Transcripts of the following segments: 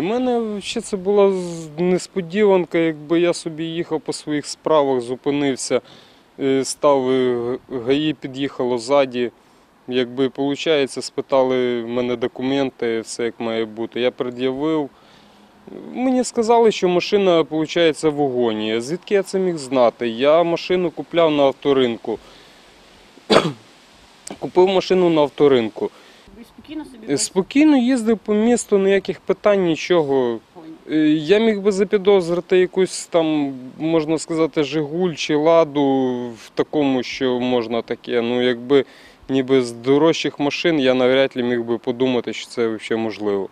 У мене ще це була несподіванка, якби я собі їхав по своїх справах, зупинився, е, став, е, ГАІ під'їхало ззаді. Якби виходить, спитали в мене документи, все як має бути. Я пред'явив. Мені сказали, що машина виходить в угоні. Звідки я це міг знати? Я машину купляв на авторинку. Купив машину на авторинку. Спокійно собі Е, Спокійно їздив по місту, ніяких питань, нічого. Е, Я міг би запідозрити якусь там, можна сказати, Жигуль чи ладу в такому, що можна таке. Ну, якби ніби з дорожчих машин я навряд ли міг би подумати, що це взагалі можливо.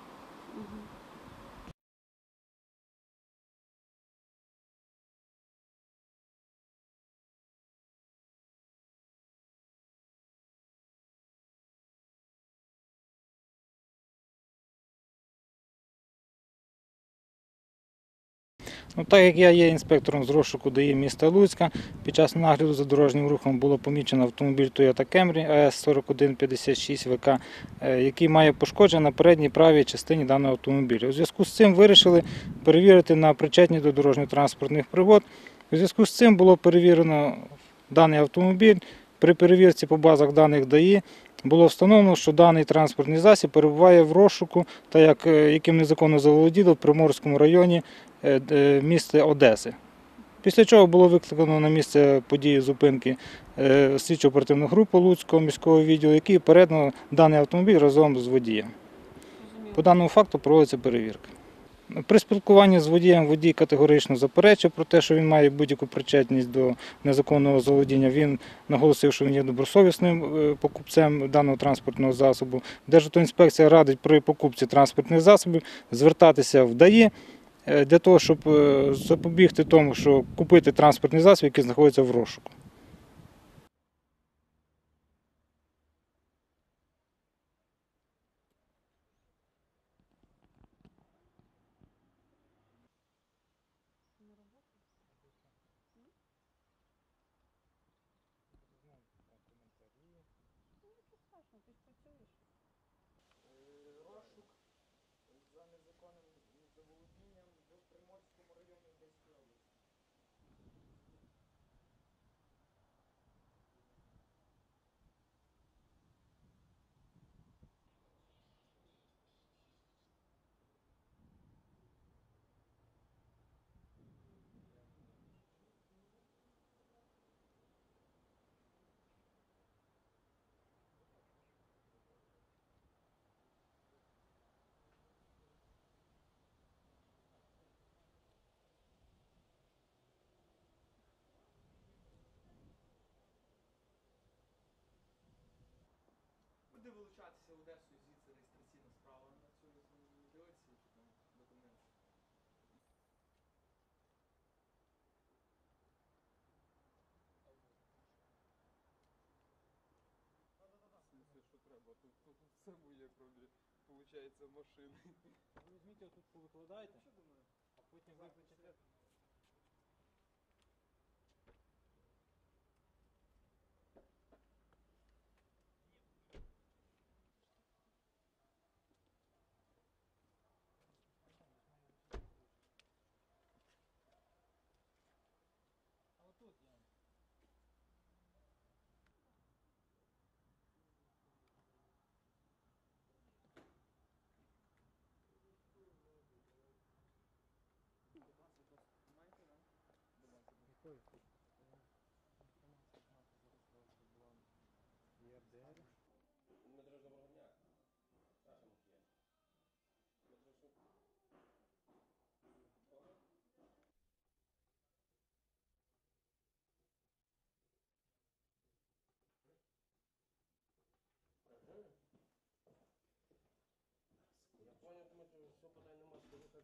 Ну, так як я є інспектором з розшуку ДАІ міста Луцька, під час нагляду за дорожнім рухом було помічено автомобіль Toyota Camry AS 4156 ВК, е, який має пошкодження на передній правій частині даного автомобіля. У зв'язку з цим вирішили перевірити на причетність до дорожньо-транспортних пригод. У зв'язку з цим було перевірено даний автомобіль. При перевірці по базах даних ДАІ було встановлено, що даний транспортний засіб перебуває в розшуку, та як, е, яким незаконно заволоділо в Приморському районі е, міста Одеси. Після чого було викликано на місце події зупинки е, слідчо оперативну групу Луцького міського відділу, який передано даний автомобіль разом з водієм. По даному факту проводиться перевірка. При спілкуванні з водієм водій категорично заперечив про те, що він має будь-яку причетність до незаконного заволодіння. Він наголосив, що він є добросовісним е, покупцем даного транспортного засобу. Державтоінспекція радить при покупці транспортних засобів звертатися в ДАІ е, для того, щоб е, запобігти тому, що купити транспортний засіб, який знаходиться в розшуку. Буде в Одесу звідси реєстраційна справа на цю ділиці чи там документи. що треба, тут, тут все моє, кроме, виходить, машини. Ви візьміть тут повикладайте, в